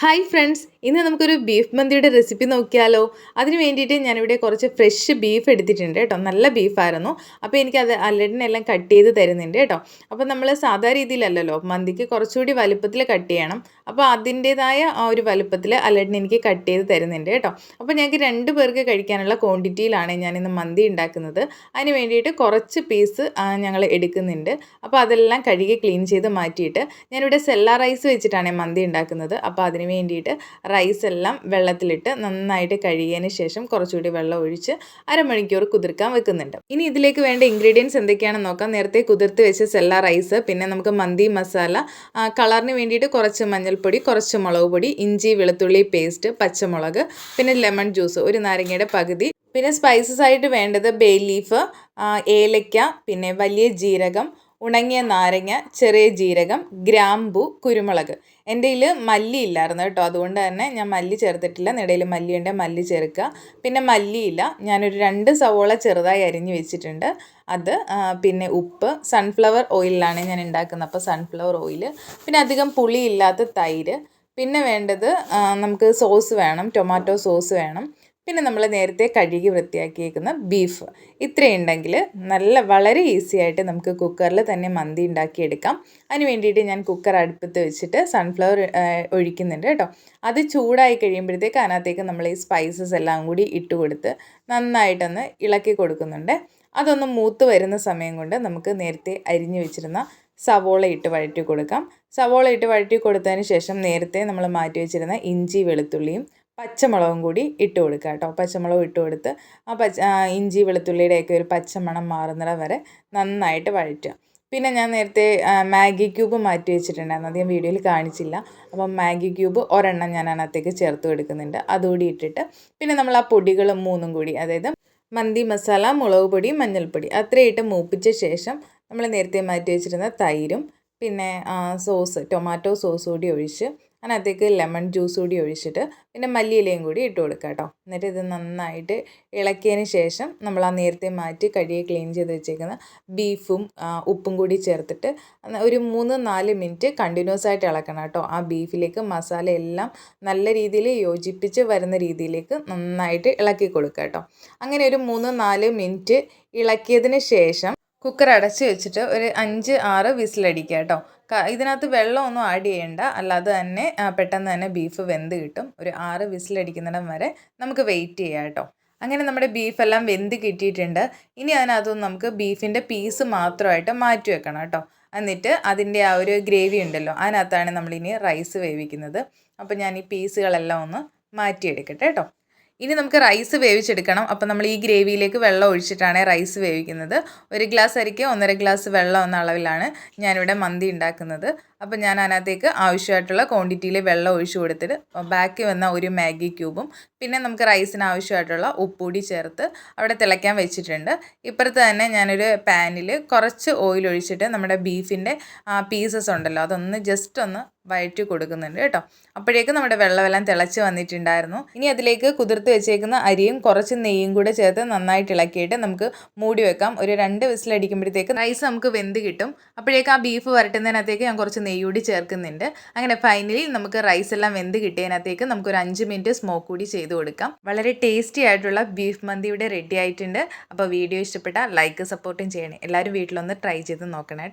Hi friends ഇന്ന് നമുക്കൊരു beef മന്തിയുടെ റെസിപ്പി നോക്കിയാലോ? അതിന് വേണ്ടിയിട്ട് ഞാനിവിടെ കുറച്ച് ഫ്രഷ് ബീഫ് എടുത്തിട്ടുണ്ട് കേട്ടോ. നല്ല ബീഫായിരുന്നു അപ്പോൾ എനിക്കത് അല്ലടിനെല്ലാം കട്ട് ചെയ്ത് തരുന്നുണ്ട് കേട്ടോ. അപ്പോൾ നമ്മൾ സാധാ രീതിയിലല്ലല്ലോ മന്തിക്ക് കുറച്ചുകൂടി വലുപ്പത്തിൽ കട്ട് ചെയ്യണം. അപ്പോൾ അതിന്റേതായ ആ ഒരു വലുപ്പത്തിൽ അല്ലടിന് എനിക്ക് കട്ട് ചെയ്ത് തരുന്നുണ്ട് കേട്ടോ. അപ്പോൾ ഞങ്ങൾക്ക് രണ്ട് പേർക്ക് കഴിക്കാനുള്ള ക്വാണ്ടിറ്റിയിലാണ് ഞാനിന്ന് മന്തി ഉണ്ടാക്കുന്നത്. അതിന് വേണ്ടിയിട്ട് കുറച്ച് പീസ് ഞങ്ങൾ എടുക്കുന്നുണ്ട്. അപ്പോൾ അതെല്ലാം കഴുകി ക്ലീൻ ചെയ്ത് മാറ്റിയിട്ട് ഞാനിവിടെ സെല്ലാ റൈസ് വെച്ചിട്ടാണ് മന്തി ഉണ്ടാക്കുന്നത്. അപ്പോൾ അതിന് വേണ്ടിയിട്ട് റൈസ് എല്ലാം വെള്ളത്തിലിട്ട് നന്നായിട്ട് കഴുകിയതിന് ശേഷം കുറച്ചുകൂടി വെള്ളം ഒഴിച്ച് അരമണിക്കൂർ കുതിർക്കാൻ വെക്കുന്നുണ്ട്. ഇനി ഇതിലേക്ക് വേണ്ട ഇൻഗ്രീഡിയൻസ് എന്തൊക്കെയാണെന്ന് നോക്കാം. നേരത്തെ കുതിർത്ത് വെച്ച സെല്ല റൈസ് പിന്നെ നമുക്ക് മന്തി മസാല കളറിന് വേണ്ടിയിട്ട് കുറച്ച് മഞ്ഞൾപ്പൊടി കുറച്ച് മുളക് പൊടി ഇഞ്ചി വെളുത്തുള്ളി പേസ്റ്റ് പച്ചമുളക് പിന്നെ ലെമൺ ജ്യൂസ് ഒരു നാരങ്ങയുടെ പകുതി. പിന്നെ സ്പൈസസ് ആയിട്ട് വേണ്ടത് ബേ ലീഫ് ഏലക്ക പിന്നെ വലിയ ജീരകം ഉണങ്ങിയ നാരങ്ങ ചെറിയ ജീരകം ഗ്രാമ്പു കുരുമുളക്. എന്റെ കയ്യിൽ മല്ലി ഇല്ലായിരുന്നു കേട്ടോ. അതുകൊണ്ട് തന്നെ ഞാൻ മല്ലി ചേർത്തിട്ടില്ല. നിടയിൽ മല്ലിയുണ്ട്. മല്ലി ചേർക്കുക. പിന്നെ മല്ലിയില്ല ഞാനൊരു രണ്ട് സവോള ചെറുതായി അരിഞ്ഞ് വെച്ചിട്ടുണ്ട്. അത് പിന്നെ ഉപ്പ്. സൺഫ്ലവർ ഓയിലാണ് ഞാൻ ഉണ്ടാക്കുന്നത്. അപ്പോൾ സൺഫ്ലവർ ഓയിൽ പിന്നെ അധികം പുളിയില്ലാത്ത തൈര്. പിന്നെ വേണ്ടത് നമുക്ക് സോസ് വേണം. ടൊമാറ്റോ സോസ് വേണം. പിന്നെ നമ്മൾ നേരത്തെ കഴുകി വൃത്തിയാക്കിയേക്കുന്ന ബീഫ്. ഇത്രയുണ്ടെങ്കിൽ നല്ല വളരെ ഈസി ആയിട്ട് നമുക്ക് കുക്കറിൽ തന്നെ മന്തി ഉണ്ടാക്കിയെടുക്കാം. അതിന് വേണ്ടിയിട്ട് ഞാൻ കുക്കർ അടുപ്പത്ത് വെച്ചിട്ട് സൺഫ്ലവർ ഒഴിക്കുന്നുണ്ട് കേട്ടോ. അത് ചൂടായി കഴിയുമ്പോഴത്തേക്ക് അതിനകത്തേക്ക് നമ്മൾ ഈ സ്പൈസസ് എല്ലാം കൂടി ഇട്ട് കൊടുത്ത് നന്നായിട്ടൊന്ന് ഇളക്കി കൊടുക്കുന്നുണ്ട്. അതൊന്ന് മൂത്ത് വരുന്ന സമയം കൊണ്ട് നമുക്ക് നേരത്തെ അരിഞ്ഞു വെച്ചിരുന്ന സവോള ഇട്ട് വഴറ്റി കൊടുക്കാം. സവോള ഇട്ട് വഴറ്റി കൊടുത്തതിന് ശേഷം നേരത്തെ നമ്മൾ മാറ്റി വെച്ചിരുന്ന ഇഞ്ചി വെളുത്തുള്ളിയും പച്ചമുളകും കൂടി ഇട്ട് കൊടുക്കുക കേട്ടോ. പച്ചമുളകും ഇട്ട് കൊടുത്ത് ആ പച്ച ഇഞ്ചി വെളുത്തുള്ളിയുടെയൊക്കെ ഒരു പച്ചമണം മാറുന്നിടം വരെ നന്നായിട്ട് വഴറ്റുക. പിന്നെ ഞാൻ നേരത്തെ മാഗി ക്യൂബ് മാറ്റി വെച്ചിട്ടുണ്ടായിരുന്നു. അത് ഞാൻ വീഡിയോയിൽ കാണിച്ചില്ല. അപ്പം മാഗി ക്യൂബ് ഒരെണ്ണം ഞാൻ അതിനകത്തേക്ക് ചേർത്ത് കൊടുക്കുന്നുണ്ട്. അതുകൂടി ഇട്ടിട്ട് പിന്നെ നമ്മൾ ആ പൊടികൾ മൂന്നും കൂടി അതായത് മന്തി മസാല മുളക് പൊടി മഞ്ഞൾപ്പൊടി അത്രയും ഇട്ട് മൂപ്പിച്ച ശേഷം നമ്മൾ നേരത്തെ മാറ്റി വെച്ചിരുന്ന തൈരും പിന്നെ സോസ് ടൊമാറ്റോ സോസ് കൂടി ഒഴിച്ച് അതിനകത്തേക്ക് ലെമൺ ജ്യൂസ് കൂടി ഒഴിച്ചിട്ട് പിന്നെ മല്ലിയിലയും കൂടി ഇട്ട് കൊടുക്കുക കേട്ടോ. എന്നിട്ട് ഇത് നന്നായിട്ട് ഇളക്കിയതിന് ശേഷം നമ്മൾ ആ നേരത്തെ മാറ്റി കഴുകി ക്ലീൻ ചെയ്ത് വെച്ചേക്കുന്ന ബീഫും ഉപ്പും കൂടി ചേർത്തിട്ട് ഒരു മൂന്ന് നാല് മിനിറ്റ് കണ്ടിന്യൂസ് ആയിട്ട് ഇളക്കണം കേട്ടോ. ആ ബീഫിലേക്ക് മസാല എല്ലാം നല്ല രീതിയിൽ യോജിപ്പിച്ച് വരുന്ന രീതിയിലേക്ക് നന്നായിട്ട് ഇളക്കി കൊടുക്കുക കേട്ടോ. അങ്ങനെ ഒരു മൂന്ന് നാല് മിനിറ്റ് ഇളക്കിയതിന് ശേഷം കുക്കർ അടച്ച് വെച്ചിട്ട് ഒരു അഞ്ച് ആറ് വിസിലടിക്കുക കേട്ടോ. ഇതിനകത്ത് വെള്ളമൊന്നും ആഡ് ചെയ്യേണ്ട. അല്ലാതെ തന്നെ പെട്ടെന്ന് തന്നെ ബീഫ് വെന്ത് കിട്ടും. ഒരു ആറ് വിസിലടിക്കുന്നിടം വരെ നമുക്ക് വെയിറ്റ് ചെയ്യാം കേട്ടോ. അങ്ങനെ നമ്മുടെ ബീഫെല്ലാം വെന്ത് കിട്ടിയിട്ടുണ്ട്. ഇനി അതിനകത്തുനിന്ന് നമുക്ക് ബീഫിന്റെ പീസ് മാത്രമായിട്ട് മാറ്റി വെക്കണം കേട്ടോ. എന്നിട്ട് അതിന്റെ ആ ഒരു ഗ്രേവി ഉണ്ടല്ലോ അതിനകത്താണ് നമ്മളിനി റൈസ് വേവിക്കുന്നത്. അപ്പോൾ ഞാൻ ഈ പീസുകളെല്ലാം ഒന്ന് മാറ്റിയെടുക്കട്ടെ കേട്ടോ. ഇനി നമുക്ക് റൈസ് വേവിച്ചെടുക്കണം. അപ്പോൾ നമ്മൾ ഈ ഗ്രേവിയിലേക്ക് വെള്ളം ഒഴിച്ചിട്ടാണ് റൈസ് വേവിക്കുന്നത്. ഒരു ഗ്ലാസ് അരിക്ക് ഒന്നര ഗ്ലാസ് വെള്ളം എന്ന അളവിലാണ് ഞാനിവിടെ മന്തി ഉണ്ടാക്കുന്നത്. അപ്പോൾ ഞാൻ അതിനകത്തേക്ക് ആവശ്യമായിട്ടുള്ള ക്വാണ്ടിറ്റിയിൽ വെള്ളം ഒഴിച്ചു കൊടുത്തിട്ട് ബാക്കി വന്ന ഒരു മാഗി ക്യൂബും പിന്നെ നമുക്ക് റൈസിന് ആവശ്യമായിട്ടുള്ള ഉപ്പുപൊടി ചേർത്ത് അവിടെ തിളയ്ക്കാൻ വെച്ചിട്ടുണ്ട്. ഇപ്പുറത്ത് തന്നെ ഞാനൊരു പാനിൽ കുറച്ച് ഓയിൽ ഒഴിച്ചിട്ട് നമ്മുടെ ബീഫിന്റെ പീസസ് ഉണ്ടല്ലോ അതൊന്ന് ജസ്റ്റ് ഒന്ന് വഴറ്റി കൊടുക്കുന്നുണ്ട് കേട്ടോ. അപ്പോഴേക്കും നമ്മുടെ വെള്ളമെല്ലാം തിളച്ച് വന്നിട്ടുണ്ടായിരുന്നു. ഇനി അതിലേക്ക് കുതിർത്ത് വെച്ചേക്കുന്ന അരിയും കുറച്ച് നെയ്യും കൂടെ ചേർത്ത് നന്നായിട്ട് ഇളക്കിയിട്ട് നമുക്ക് മൂടി വെക്കാം. ഒരു രണ്ട് വിസിലടിക്കുമ്പോഴത്തേക്ക് റൈസ് നമുക്ക് വെന്ത് കിട്ടും. അപ്പോഴേക്കും ആ ബീഫ് വരട്ടുന്നതിനകത്തേക്ക് ഞാൻ കുറച്ച് നെയ്യ് കൂടി ചേർക്കുന്നുണ്ട്. അങ്ങനെ ഫൈനലി നമുക്ക് റൈസ് എല്ലാം വെന്ത് കിട്ടിയതിനകത്തേക്ക് നമുക്ക് ഒരു അഞ്ച് മിനിറ്റ് സ്മോക്ക് കൂടി ചെയ്ത് കൊടുക്കാം. വളരെ ടേസ്റ്റി ആയിട്ടുള്ള ബീഫ് മന്തി ഇവിടെ റെഡി ആയിട്ടുണ്ട്. അപ്പോൾ വീഡിയോ ഇഷ്ടപ്പെട്ടാൽ ലൈക്ക് സപ്പോർട്ടും ചെയ്യണേ. എല്ലാവരും വീട്ടിലൊന്ന് ട്രൈ ചെയ്ത് നോക്കണേ.